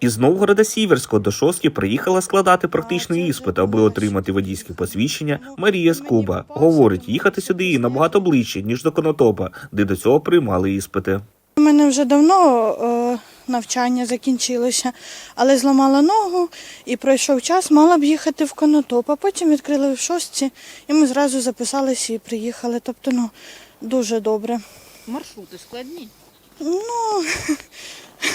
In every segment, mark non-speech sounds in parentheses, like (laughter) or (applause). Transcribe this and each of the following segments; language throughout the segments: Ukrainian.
Із Новгорода Сіверського до Шостки приїхала складати практичний іспит, аби отримати водійське посвідчення. Марія Скуба говорить, їхати сюди їй набагато ближче ніж до Конотопа, де до цього приймали іспити. У мене вже давно е, навчання закінчилося, але зламала ногу і пройшов час, мала б їхати в Конотоп, а потім відкрили в шостці, і ми зразу записалися і приїхали. Тобто, ну, дуже добре. Маршрути складні. Ну, (laughs)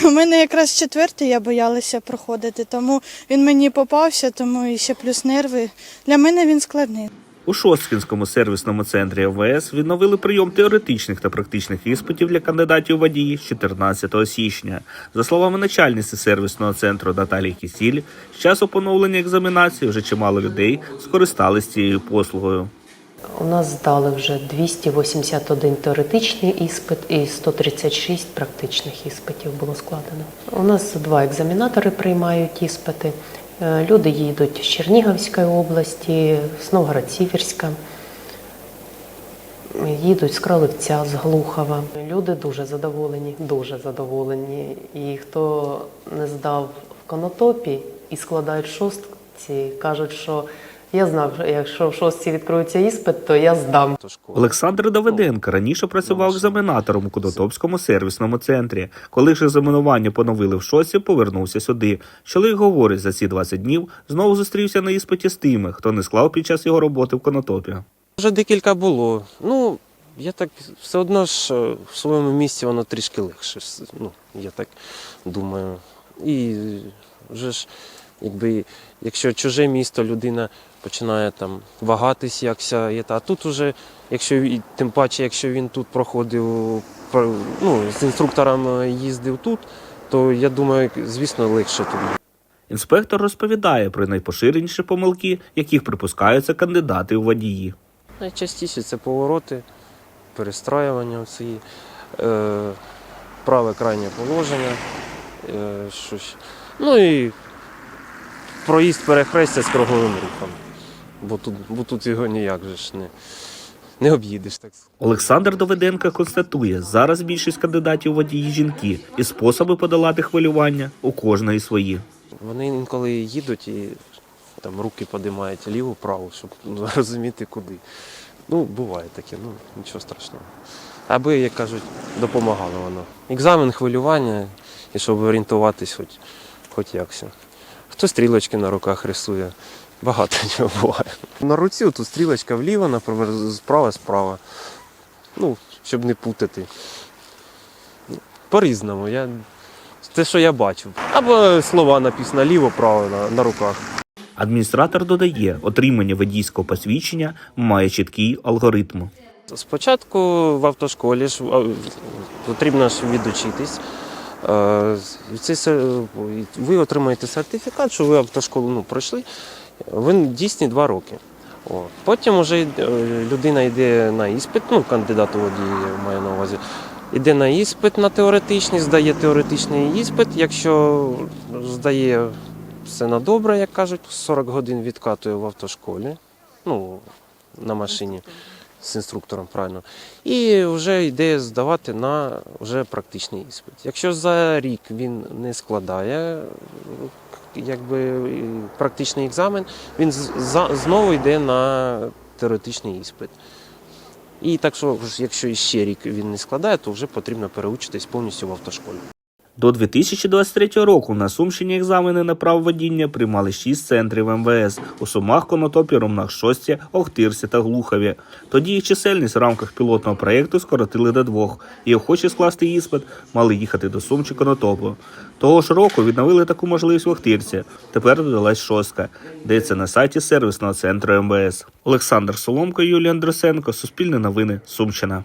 у мене якраз четвертий я боялася проходити, тому він мені попався, тому і ще плюс нерви. Для мене він складний. У Шосткінському сервісному центрі МВС відновили прийом теоретичних та практичних іспитів для кандидатів водії з 14 січня. За словами начальниці сервісного центру Наталії Кісіль, з часу поновлення екзаменації вже чимало людей скористались цією послугою. У нас здали вже 281 теоретичний іспит і 136 практичних іспитів було складено. У нас два екзаменатори приймають іспити. Е, Люди їдуть з Чернігівської області, з Новгород-Сіверська, їдуть з Кролевця, з Глухова. Люди дуже задоволені, дуже задоволені. І хто не здав в Конотопі і складають шостці, кажуть, що я знав, що якщо в шостці відкриється іспит, то я здам. Олександр Давиденко раніше працював екзаменатором у Кудотопському сервісному центрі. Коли ж екзаменування поновили в шоці, повернувся сюди. Чоловік говорить, за ці 20 днів знову зустрівся на іспиті з тими, хто не склав під час його роботи в Конотопі. Вже декілька було. Ну, я так все одно ж е, в своєму місці воно трішки легше. Ну, я так думаю. І вже ж, якби, якщо чуже місто, людина починає там вагатись, якся, є а тут уже, якщо тим паче, якщо він тут проходив, ну, з інструктором їздив тут, то я думаю, звісно, легше тут. Інспектор розповідає про найпоширеніші помилки, яких припускаються кандидати у водії. Найчастіше це повороти, перестраювання, ці, е, праве крайнє положення. Е, що ще. Ну і проїзд перехрестя з круговим рухом. Бо тут, бо тут його ніяк же ж не, не об'їдеш. Так. Олександр Доведенко констатує, зараз більшість кандидатів водії жінки, і способи подолати хвилювання у кожної свої. Вони інколи їдуть і там руки подимають ліву-праву, щоб (laughs) розуміти куди. Ну, буває таке, ну нічого страшного. Аби, як кажуть, допомагало воно. Екзамен, хвилювання, і щоб орієнтуватись хоч, хоч якся. Хто стрілочки на руках рисує, багато (laughs) чого буває. На руці тут стрілочка вліво, наприклад, справа справа. Ну, щоб не путати. По-різному. Я... Те, що я бачив. Або слова написано ліво-право на, на руках. Адміністратор додає, отримання водійського посвідчення має чіткий алгоритм. Спочатку в автошколі ж потрібно ж відучитись. Е, ви отримаєте сертифікат, що ви автошколу ну, пройшли. Він дійсний два роки. О. Потім вже е, людина йде на іспит, ну, кандидат у водії маю на увазі. Йде на іспит на теоретичний, здає теоретичний іспит. Якщо здає все на добре, як кажуть, 40 годин відкатує в автошколі, ну, на машині з інструктором, правильно. І вже йде здавати на вже практичний іспит. Якщо за рік він не складає якби, практичний екзамен, він знову йде на теоретичний іспит. І так що, якщо ще рік він не складає, то вже потрібно переучитись повністю в автошколі. До 2023 року на Сумщині екзамени на право водіння приймали 6 центрів МВС у Сумах, Конотопі, Ромнах, Шості, Охтирці та Глухові. Тоді їх чисельність в рамках пілотного проєкту скоротили до двох, і охочі скласти іспит мали їхати до Сум чи Конотопу. Того ж року відновили таку можливість в Охтирці. Тепер додалась шостка, де на сайті сервісного центру МВС. Олександр Соломко, Юлія Андрусенко, Суспільне новини, Сумщина.